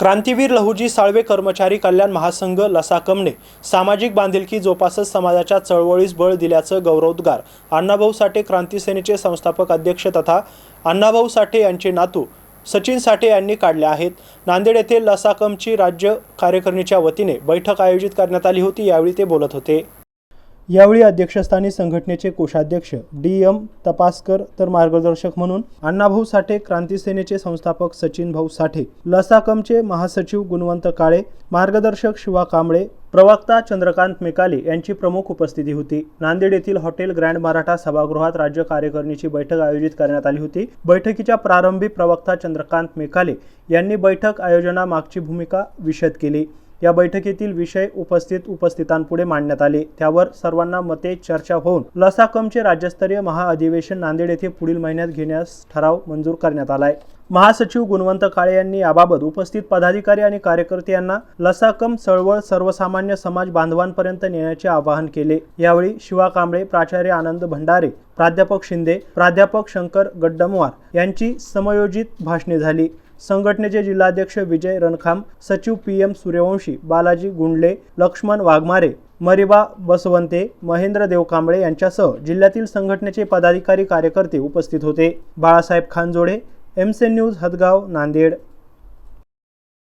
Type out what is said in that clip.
क्रांतीवीर लहुजी साळवे कर्मचारी कल्याण महासंघ लसाकमने सामाजिक बांधिलकी जोपासत समाजाच्या चळवळीस बळ दिल्याचं गौरवोद्गार. अण्णाभाऊ साठे क्रांती सेनेचे संस्थापक अध्यक्ष तथा अण्णाभाऊ साठे यांचे नातू सचिन साठे यांनी काढले आहेत. नांदेड येथे लसाकमची राज्य कार्यकारिणीच्या वतीने बैठक आयोजित करण्यात आली होती यावेळी ते बोलत होते. यावेळी अध्यक्षस्थानी संघटनेचे कोषाध्यक्ष डी एम तपासकर तर मार्गदर्शक म्हणून अण्णाभाऊ साठे क्रांती सेनेचे संस्थापक सचिन भाऊ साठे लसाकमचे महासचिव गुणवंत काळे मार्गदर्शक शिवा कांबळे प्रवक्ता चंद्रकांत मेकाले यांची प्रमुख उपस्थिती होती. नांदेड येथील हॉटेल ग्रँड मराठा सभागृहात राज्य कार्यकारिणीची बैठक आयोजित करण्यात आली होती. बैठकीच्या प्रारंभी प्रवक्ता चंद्रकांत मेकाले यांनी बैठक आयोजनामागची भूमिका विशद केली. या बैठकीतील विषय उपस्थित उपस्थितांपुढे मांडण्यात आले. त्यावर सर्वांना मते चर्चा होऊन लसाकमचे राज्यस्तरीय महाअधिवेशन नांदेड येथे पुढील महिन्यात घेण्यास ठराव मंजूर करण्यात आलाय. महासचिव गुणवंत काळे यांनी याबाबत उपस्थित पदाधिकारी आणि कार्यकर्ते यांना लसाकम चळवळ सर्वसामान्य समाज बांधवांपर्यंत नेण्याचे आवाहन केले. यावेळी शिवा कांबळे प्राचार्य आनंद भंडारे प्राध्यापक शिंदे प्राध्यापक शंकर गड्डमवार यांची समयोजित भाषणे झाली. संघटनेचे जिल्हाध्यक्ष विजय रणखाम सचिव पी एम सूर्यवंशी बालाजी गुंडले लक्ष्मण वाघमारे मरिबा बसवंते महेंद्र देवकांबळे यांच्यासह जिल्ह्यातील संघटनेचे पदाधिकारी कार्यकर्ते उपस्थित होते. बाळासाहेब खानजोडे एमसेन न्यूज हदगाव नांदेड.